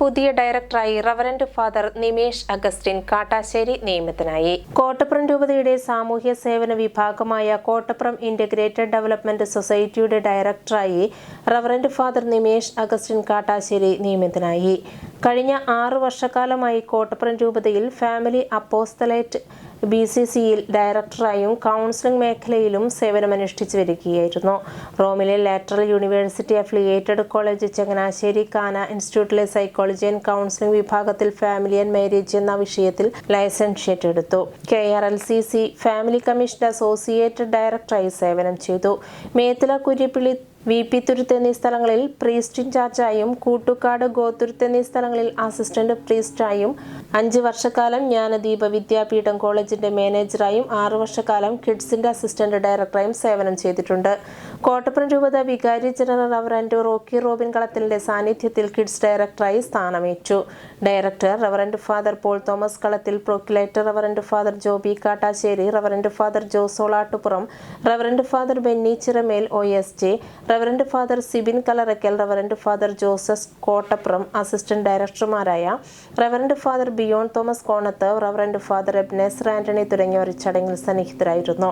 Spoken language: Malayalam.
പുതിയ ഡയറക്ടറായി reverend father Nimesh Augustine Kattassery നിയമിതനായി. Kottappuram രൂപതയുടെ സാമൂഹ്യ സേവന വിഭാഗമായ കോട്ടപ്പുറം ഇന്റഗ്രേറ്റഡ് ഡെവലപ്മെന്റ് സൊസൈറ്റിയുടെ ഡയറക്ടറായി reverend father Nimesh Augustine Kattassery നിയമിതനായി. കഴിഞ്ഞ ആറു വർഷക്കാലമായി കോട്ടപ്പുറം രൂപതയിൽ ഫാമിലി അപ്പോസ്തലേറ്റ് ബി സി സിയിൽ ഡയറക്ടറായും കൗൺസിലിംഗ് മേഖലയിലും സേവനമനുഷ്ഠിച്ചു വരികയായിരുന്നു. റോമിലെ Lateran university affiliated college Changanassery കാന ഇൻസ്റ്റിറ്റ്യൂട്ടിലെ സൈക്കോളജി ആൻഡ് കൗൺസിലിംഗ് വിഭാഗത്തിൽ ഫാമിലി ആൻഡ് മാരേജ് എന്ന വിഷയത്തിൽ ലൈസൻഷ്യേറ്റ് എടുത്തു. K R L C C family commission associate ഡയറക്ടറായി സേവനം ചെയ്തു. മേത്തല കുര്യപ്പിള്ളി വി പി തുരുത്ത് എന്നീ സ്ഥലങ്ങളിൽ പ്രീസ്റ്റ് ഇൻചാർജായും കൂട്ടുകാട് ഗോതുരുത്ത് എന്നീ സ്ഥലങ്ങളിൽ അസിസ്റ്റന്റ് പ്രീസ്റ്റായും അഞ്ച് വർഷക്കാലം ജ്ഞാനദീപ വിദ്യാപീഠം കോളേജിന്റെ മാനേജറായും ആറ് വർഷക്കാലം കിഡ്സിന്റെ അസിസ്റ്റന്റ് ഡയറക്ടറായും സേവനം ചെയ്തിട്ടുണ്ട്. കോട്ടപ്പുറം രൂപത വികാരി ജനറൽ റവറന്റ് റോക്കി റോബിൻ കളത്തിലിന്റെ സാന്നിധ്യത്തിൽ കിഡ്സ് ഡയറക്ടറായി സ്ഥാനമേറ്റു. Director reverend father Paul Thomas Kalathil procurator reverend father Joby Kattassery reverend father Josolattupuram reverend father Benny Chiramel O S J reverend father Sibin Kalarakkal reverend father Joseph Kottappuram assistant ഡയറക്ടർമാരായ reverend father Bion Thomas Konath reverend father Ebenezer Antony തുടങ്ങിയവർ ചടങ്ങിൽ സന്നിഹിതരായിരുന്നു.